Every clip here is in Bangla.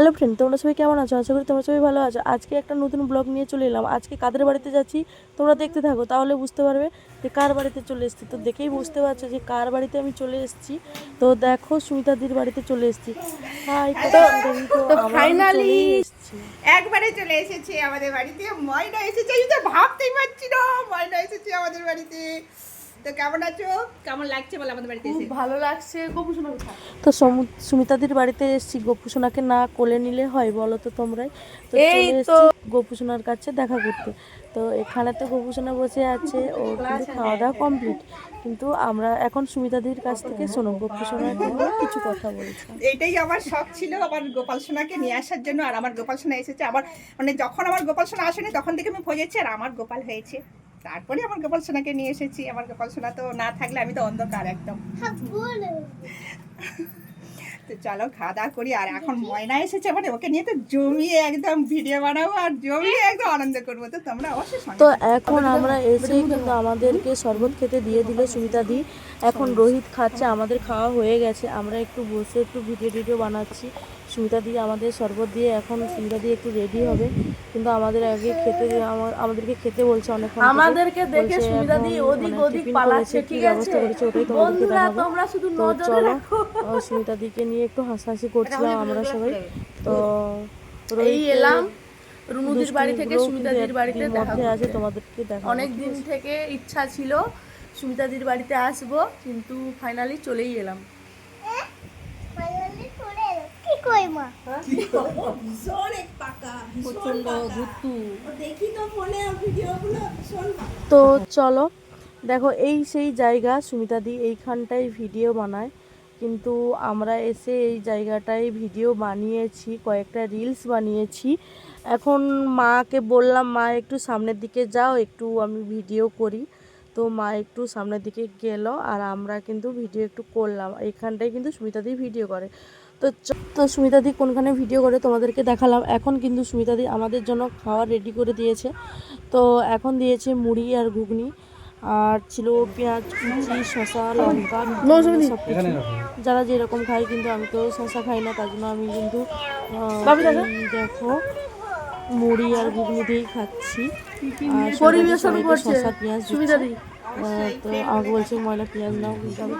হ্যালো ফ্রেন্ড তোমরা সবাই কেমন আছো? আশা করি তোমরা সবাই ভালো আছো। আজকে একটা নতুন ব্লগ নিয়ে চলে এলাম। আজকে কাদের বাড়িতে যাচ্ছি? তোমরা দেখতে থাকো তাহলে বুঝতে পারবে যে কার বাড়িতে চলে এসেছি। তো দেখেই বুঝতে পারছ যে কার বাড়িতে আমি চলে এসেছি। তো দেখো সুমিতা সুমিতাদির বাড়িতে চলে এসেছি। হাই তো ফাইনালি একবারে চলে এসেছে আমাদের বাড়িতে। ময়না এসেছে আমি তো ভাবতেই পারছি না ময়না এসেছে আমাদের বাড়িতে। তো কেমন আছো? কেমন লাগছে বলো আমাদের বাড়িতে এসে? ভালো লাগছে। গোপু তো সুমিতাদির বাড়িতে এসেছি। গোপুসোনাকে না কোলে নিলে হয় বলো তো তোমরাই। তো এই তো। গোপুসোনার কাছে দেখা করতে। তো এখানে তো গোপুসোনা বসে আছে ওর কিন্তু খাওয়া দাওয়া কমপ্লিট। কিন্তু আমরা এখন সুমিতাদির কাছ থেকে শোনো গোপুসোনাকে নিয়ে কিছু কথা বলছি। এটাই আমার শখ ছিল আমার গোপাল সোনাকে নিয়ে আসার জন্য। আর আমার গোপাল সোনা এসেছে। আবার মানে যখন আমার গোপাল সোনা আসেনি তখন থেকে আমি খোঁজেছি আর আমার গোপাল হয়েছে। তারপরে আমার গোপাল সোনাকে নিয়ে এসেছি। আমার গোপাল সোনা তো না থাকলে আমি তো অন্ধকার একদম। তো চলো খাওয়া দাওয়া করি। আর এখন ময়না এসেছে মানে ওকে নিয়ে তো জমিয়ে একদম ভিডিও বানাবো আর জমিয়ে একদম আনন্দ করব। তো তোমরা অবশ্যই তো এখন আমরা এসে কিন্তু আমাদেরকে শরবত খেতে দিয়ে দিল সুবিধা দিই এখন রোহিত খাচ্ছে আমাদের খাওয়া হয়ে গেছে। আমরা একটু বসে একটু ভিডিও টিডিও বানাচ্ছি। সুমিতা দি আমাদের শরবত দিয়ে এখন সুমিতা দিয়ে একটু রেডি হবে। কিন্তু আমাদের আগে খেতে আমাদেরকে খেতে বলছে অনেক আমাদেরকে দেখে সুবিধা দিয়ে ওদিক ওদিক পালাচ্ছে ঠিক আছে? মানে বন্ধুরা তোমরা শুধু নজরে রাখো। সুমিতা দিকে নিয়ে একটু হাসাহাসি করছিলাম আমরা সবাই। তো এই এলাম রুনুদির বাড়ি থেকে সুমিতাদির বাড়িতে দেখা আছে তোমাদেরকে দেখা অনেক দিন থেকে ইচ্ছা ছিল সুমিতাদির বাড়িতে আসব কিন্তু ফাইনালি চলেই এলাম। কই মা তো চলো দেখো এই সেই জায়গা সুমিতা দি এইখানটায় ভিডিও বানায়। কিন্তু আমরা এসে এই জায়গাটায় ভিডিও বানিয়েছি কয়েকটা রিলস বানিয়েছি। এখন মাকে বললাম মা একটু সামনের দিকে যাও একটু আমি ভিডিও করি। তো মা একটু সামনের দিকে গেল আর আমরা কিন্তু ভিডিও একটু করলাম। এইখানটায় কিন্তু সুমিতা দি ভিডিও করে। তো তো সুমিতা দি কোনখানে ভিডিও করে তোমাদেরকে দেখালাম। এখন কিন্তু সুমিতা দি আমাদের জন্য খাওয়ার রেডি করে দিয়েছে। তো এখন দিয়েছে মুড়ি আর ঘুগনি আর ছিল পেঁয়াজ কুচি শসা লঙ্কা সব কিছু যারা যেরকম খায় কিন্তু আমি তো শসা খাই না তার জন্য আমি কিন্তু দেখো। মুড়ি আর ঘুগনি দিয়েই খাচ্ছি। আর শসা পেঁয়াজ দিচ্ছে। সুমিতা দি আহ, তো আমাকে বলছে ময়লা পেঁয়াজ নাও কিন্তু আমি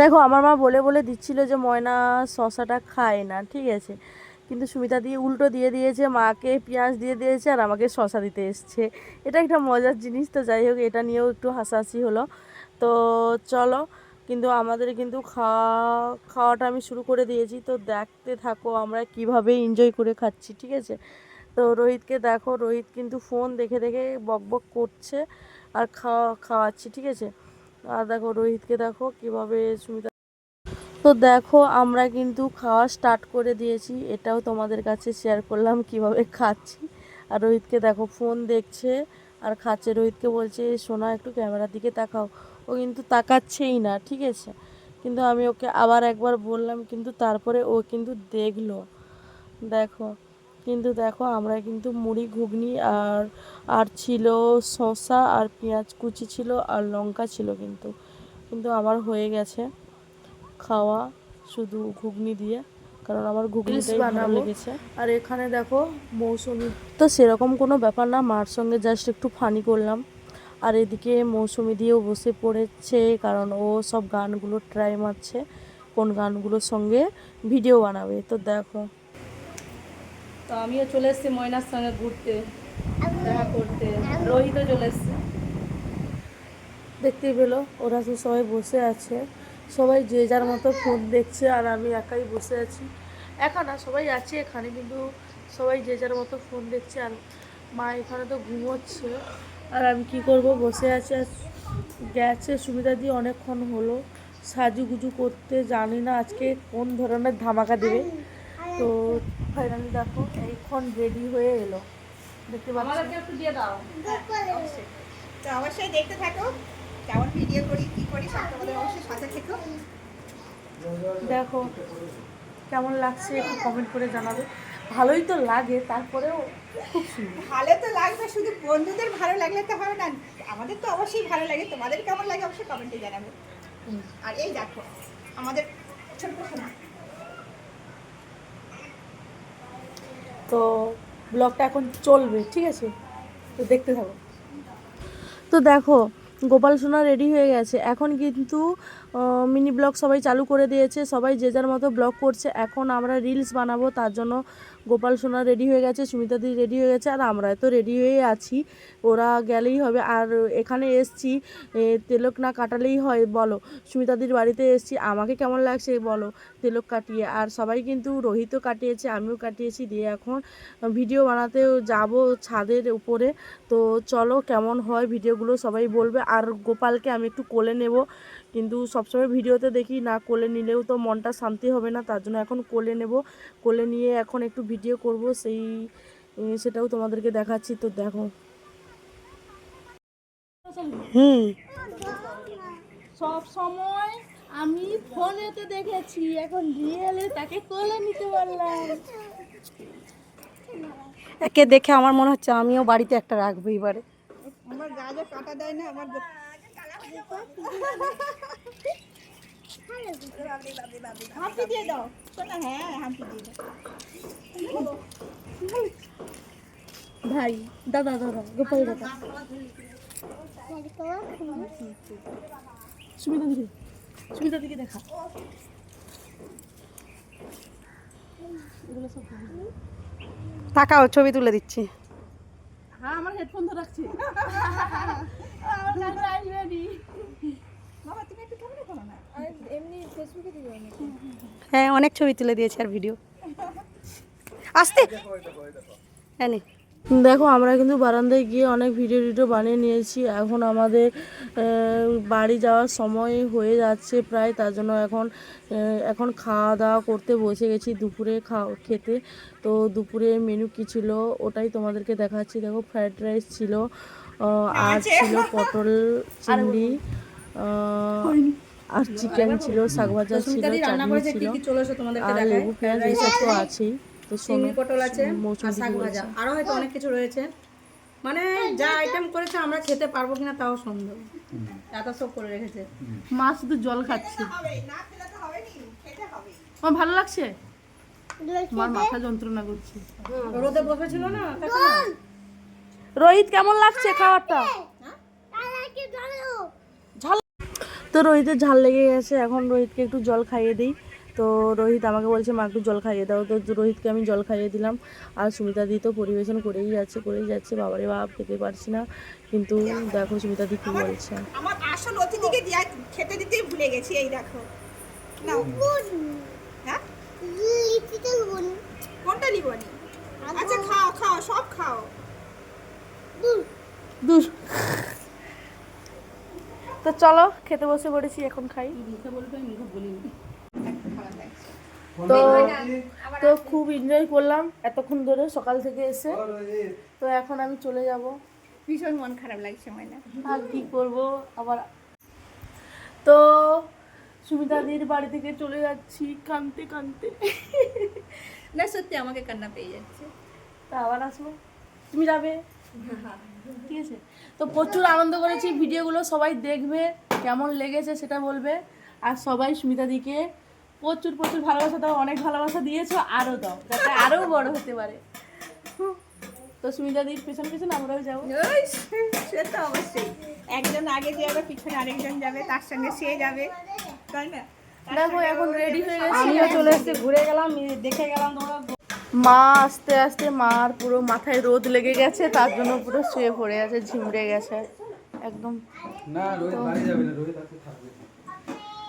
দেখো আমার মা বলে বলে দিচ্ছিল যে ময়না শশাটা খায় না ঠিক আছে? কিন্তু সুমিতা দিয়ে উল্টো দিয়ে দিয়েছে মাকে পেঁয়াজ দিয়ে দিয়েছে আর আমাকে শশা দিতে এসছে। এটা একটা মজার জিনিস তো যাই হোক এটা নিয়েও একটু হাসাহাসি হলো। তো চলো কিন্তু আমাদের কিন্তু খাওয়া খাওয়াটা আমি শুরু করে দিয়েছি। তো দেখতে থাকো আমরা কীভাবে এনজয় করে খাচ্ছি, ঠিক আছে? তো রোহিতকে দেখো, রোহিত কিন্তু ফোন দেখে দেখে বক বক করছে আর খাওয়া খাওয়াচ্ছি, ঠিক আছে? আর দেখো রোহিতকে দেখো কীভাবে সুমিতা তো দেখো আমরা কিন্তু খাওয়া স্টার্ট করে দিয়েছি। এটাও তোমাদের কাছে শেয়ার করলাম কীভাবে খাচ্ছি। আর রোহিতকে দেখো ফোন দেখছে আর খাচ্ছে। রোহিতকে বলছে সোনা একটু ক্যামেরার দিকে তাকাও। ও কিন্তু তাকাচ্ছেই না ঠিক আছে? কিন্তু আমি ওকে আবার একবার বললাম কিন্তু তারপরে ও কিন্তু দেখল। দেখো কিন্তু দেখো আমরা কিন্তু মুড়ি ঘুগনি আর আর ছিল শসা আর পেঁয়াজ কুচি ছিল আর লঙ্কা ছিল কিন্তু। কিন্তু আমার হয়ে গেছে খাওয়া শুধু ঘুগনি দিয়ে কারণ আমার ঘুগনিটাই ভালো লেগেছে। আর এখানে দেখো মৌসুমি। তো সেরকম কোনো ব্যাপার না মার সঙ্গে জাস্ট একটু ফানি করলাম। আর এদিকে মৌসুমি দিয়েও বসে পড়েছে কারণ ও সব গানগুলো ট্রাই মারছে কোন গানগুলোর সঙ্গে ভিডিও বানাবে তো দেখো। তো আমিও চলে এসেছি ময়নার সঙ্গে ঘুরতে দেখা করতে। রোহিতও চলে এসছে। দেখতেই পেল ওরা তো সবাই বসে আছে। সবাই যে যার মতো ফোন দেখছে আর আমি একাই বসে আছি। একা না সবাই আছে এখানে কিন্তু সবাই যে যার মতো ফোন দেখছে আর মা এখানে তো ঘুমোচ্ছে। আর আমি কি করব? বসে আছি আর গেছে। সুবিধা দিয়ে অনেকক্ষণ হলো। সাজুগুজু করতে জানি না আজকে কোন ধরনের ধামাকা দেবে। তো ফাইনালি দেখো এইক্ষণ রেডি হয়ে এলো। দেখতে পাচ্ছি? একটু দিয়ে দাও। তো অবশ্যই দেখতে থাকো। কেমন ভিডিও করি কি করি সব তোমাদের অবশ্যই সাথে থেকো। দেখো কেমন লাগছে একটু কমেন্ট করে জানাবে। ভালোই তো লাগে তারপরেও খুব সুন্দর। ভালো তো লাগবে শুধু বন্ধুদের ভালো লাগলে তো হবে না। আমাদের তো অবশ্যই ভালো লাগে তোমাদের কেমন লাগে অবশ্যই কমেন্টে জানাবে। আর এই দেখো আমাদের ছোট্ট সোনা। তো ব্লগটা এখন চলবে ঠিক আছে? তো দেখতে থাকো। তো দেখো গোপাল সোনা রেডি হয়ে গেছে। এখন কিন্তু মিনি ব্লগ সবাই চালু করে দিয়েছে, সবাই যে যার মতো ব্লগ করছে, এখন আমরা রিলস বানাবো, তার জন্য গোপাল সোনা রেডি হয়ে গেছে, সুমিতা দি রেডি হয়ে গেছে, আর আমরা তো রেডি হয়ে আছি, ওরা গেলেই হবে, আর এখানে এসছি তেলক না কাটালেই হয়, বলো সুমিতাদির বাড়িতে এসছি, আমাকে কেমন লাগছে বলো, তেলক কাটিয়ে, আর সবাই কিন্তু রোহিতও কাটিয়েছে, আমিও কাটিয়েছি, দিয়ে এখন ভিডিও বানাতেও যাব ছাদের উপরে, তো চলো কেমন হয় ভিডিওগুলো সবাই বলবে, আর গোপালকে আমি একটু কোলে নেব কিন্তু সবসময় ভিডিওতে দেখি না কোলে নিলেও তো মনটা শান্তি হবে না তার জন্য এখন কোলে নেব। কোলে নিয়ে এখন একটু ভিডিও করব সেই সেটাও তোমাদেরকে দেখাচ্ছি। তো দেখো। হুম। সব সময় আমি ফোনেতে দেখেছি এখন রিয়েলে তাকে কোলে নিতে পারলাম। একে দেখে আমার মনে হচ্ছে আমিও বাড়িতে একটা রাখব এবারে। আমার গাজও কাটা দেয় না আমার হাম্পি দিয়ে দাও। শোনা হ্যাঁ হাম্পি দিয়ে দাও। ভাই দাদা দাদা গোপাল দাদা। সুমিতা দিকে সুমিতা দিকে দেখা। তাকাও ছবি তুলে দিচ্ছি। হ্যাঁ আমার হেডফোন তো রাখছি। হ্যাঁ অনেক ছবি তুলে দিয়েছে আর ভিডিও আসতে! হ্যাঁ দেখো, আমরা কিন্তু বারান্দায় গিয়ে অনেক ভিডিও টিডিও বানিয়ে নিয়েছি। এখন আমাদের বাড়ি যাওয়ার সময় হয়ে যাচ্ছে প্রায়, তার জন্য এখন এখন খাওয়া দাওয়া করতে বসে গেছি দুপুরে খাওয়া খেতে। তো দুপুরে মেনু কী ছিল, ওটাই তোমাদেরকে দেখাচ্ছি। দেখো ফ্রায়েড রাইস ছিল আর ছিল পটল চিংড়ি আর চিকেন ছিল শাক ভাজা ছিল রান্না চাটনি ছিল কি কি চলে এসো তোমাদেরকে আর দেখাই লেবু পেঁয়াজ এইসব তো আছেই। তো শোনো চিংড়ি পটল আছে মৌসুমী শাক ভাজা। আরও হয়তো অনেক কিছু রয়েছে। মানে যা আইটেম করেছে আমরা খেতে পারব কিনা তাও সন্দেহ। এত সব করে রেখেছে। মা শুধু জল খাচ্ছে। হবে না খেলে তো হবে নি খেতে হবে। আমার ভালো লাগছে আমার মাথা যন্ত্রণা করছে। রোদে বসেছিল না। রোহিত কেমন লাগছে খাবারটা? ঝাল তো রোহিতের ঝাল লেগে গেছে এখন রোহিতকে একটু জল খাইয়ে দিই। তো রোহিত আমাকে বলছে মা একটু জল খাইয়ে দাও। তো রোহিতকে আমি জল খাইয়ে দিলাম। আর সুমিতা দি তো পরিবেশন করেই যাচ্ছে করেই যাচ্ছে। বাবারে বাপ খেতে পারছি না। কিন্তু দেখো সুমিতা দি কী বলছে। আমার আসল অতিথিকে দিয়া খেতে দিতেই ভুলে গেছি এই দেখো। হ্যাঁ? কোনটা নিবনি আচ্ছা খাও খাও সব খাও। দূর। তো চলো খেতে বসে পড়েছি এখন খাই। তো তো খুব এনজয় করলাম এতক্ষণ ধরে সকাল থেকে এসে। তো এখন আমি চলে যাব। ভীষণ মন খারাপ লাগছে ময়না। আর কি করব? আবার তো সুমিতাদির বাড়ি থেকে চলে যাচ্ছি কানতে কানতে না সত্যি আমাকে কান্না পেয়ে যাচ্ছে। তা আবার আসব। তুমি যাবে? ঠিক আছে? তো প্রচুর আনন্দ করেছি ভিডিওগুলো সবাই দেখবে কেমন লেগেছে সেটা বলবে। আর সবাই সুমিতাদিকে প্রচুর প্রচুর ভালোবাসা দাও অনেক ভালোবাসা দিয়েছ আরও দাও যাতে আরও বড় হতে পারে। তো সুমিতাদির পেছন পেছন আমরাও যাব। ওই, সে তো অবশ্যই। একজন আগে যাবে পিছনে আরেকজন যাবে তার সঙ্গে সে যাবে। তাই না? দেখো এখন রেডি হয়ে গেছি। চলে এসেছি ঘুরে গেলাম দেখে গেলাম তোমরা মা আস্তে আস্তে মার পুরো মাথায় রোদ লেগে গেছে তার জন্য পুরো শুয়ে পড়ে আছে ঝিমড়ে গেছে একদম। না রোহিত বাড়ি যাবে না রোহিত আজকে থাকবে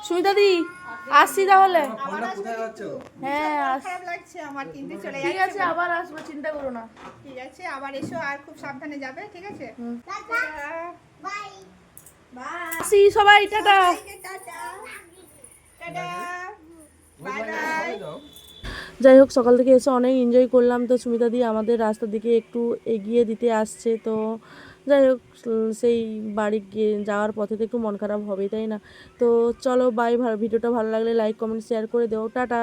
সুমিতা দি আসছি তাহলে। ফোনটা কোথায় যাচ্ছ? হ্যাঁ খারাপ লাগছে আমার কিন্তু চলে ঠিক আছে আবার আসব চিন্তা করো না। ঠিক আছে আবার এসো আর খুব সাবধানে যাবে ঠিক আছে? বাই আসি সবাই tata. Tata. Tata. Bye bye. যাই হোক, সকাল থেকে এসে অনেক এনজয় করলাম। তো সুমিতা দি আমাদের রাস্তার দিকে একটু এগিয়ে দিতে আসছে। তো যাই হোক, সেই বাড়ি গিয়ে যাওয়ার পথে তো একটু মন খারাপ হবে তাই না? তো চলো বাই ভিডিওটা ভালো লাগলে লাইক কমেন্ট শেয়ার করে দেও। টাটা!